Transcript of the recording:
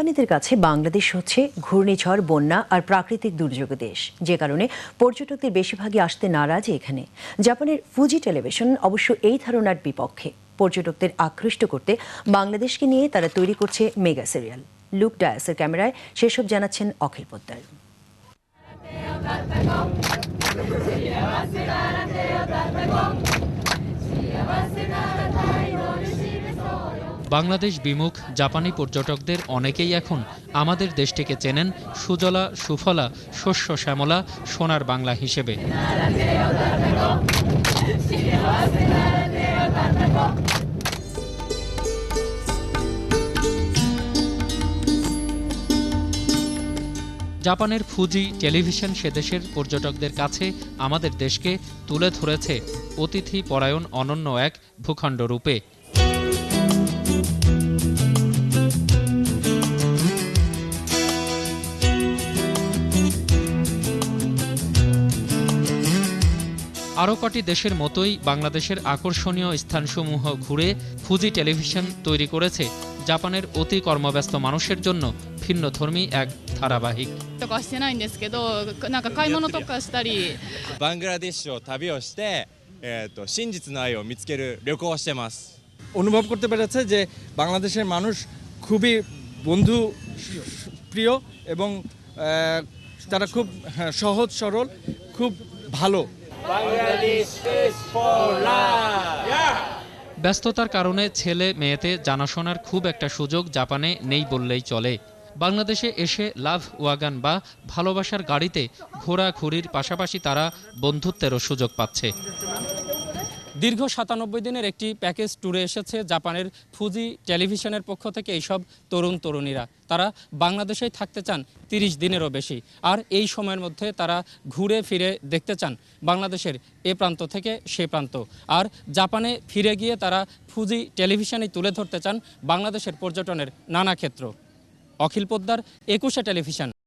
জাপানিদের কাছে বাংলাদেশ হচ্ছে ঘূর্ণিঝড়, বন্যা আর প্রাকৃতিক দুর্যোগ দেশ। যে কারণে পর্যটকদের বেশিরভাগই আসতে নারাজ এখানে। জাপানের ফুজি টেলিভিশন অবশ্য এই ধারণার বিপক্ষে। পর্যটকদের আকৃষ্ট করতে বাংলাদেশকে নিয়ে তারা তৈরি করছে মেগা সিরিয়াল। লুক ডায়াসের ক্যামেরায় সেসব জানাচ্ছেন অখিল পোদ্দার। বাংলাদেশ বিমুখ জাপানি পর্যটকদের অনেকেই এখন আমাদের দেশটিকে চেনেন সুজলা, সুফলা, শস্য শ্যামলা, সোনার বাংলা হিসেবে। জাপানের ফুজি টেলিভিশন সে দেশের পর্যটকদের কাছে আমাদের দেশকে তুলে ধরেছে অতিথি পরায়ণ অনন্য এক ভূখণ্ড রূপে। আরও কটি দেশের মতোই বাংলাদেশের আকর্ষণীয় স্থানসমূহ ঘুরে ফুজি টেলিভিশন তৈরি করেছে জাপানের অতি কর্মব্যস্ত মানুষের জন্য ভিন্নধর্মী এক ধারাবাহিক とかはしてないんですけどなんか買い物とかしたりバングラディッシュを旅をして、えー、と真実の愛を見つける旅行をしてます অনুভব করতে পেরেছে যে বাংলাদেশের মানুষ খুবই বন্ধু প্রিয় এবং আহ, তারা খুব হ্যাঁ, সহজ সরল খুব ভালো ব্যস্ততার কারণে ছেলে মেয়েতে জানাশোনার খুব একটা সুযোগ জাপানে নেই বললেই চলে। বাংলাদেশে এসে লাভ ওয়াগান বা ভালোবাসার গাড়িতে ঘোরাঘুরির পাশাপাশি তারা বন্ধুত্বেরও সুযোগ পাচ্ছে। দীর্ঘ সাতানব্বই দিনের একটি প্যাকেজ ট্যুরে এসেছে জাপানের ফুজি টেলিভিশনের পক্ষ থেকে এইসব তরুণ তরুণীরা। তারা বাংলাদেশেই থাকতে চান তিরিশ দিনেরও বেশি। আর এই সময়ের মধ্যে তারা ঘুরে ফিরে দেখতে চান বাংলাদেশের এ প্রান্ত থেকে সে প্রান্ত। আর জাপানে ফিরে গিয়ে তারা ফুজি টেলিভিশনেই তুলে ধরতে চান বাংলাদেশের পর্যটনের নানা ক্ষেত্র। অখিল পোদ্দার একুশে টেলিভিশন।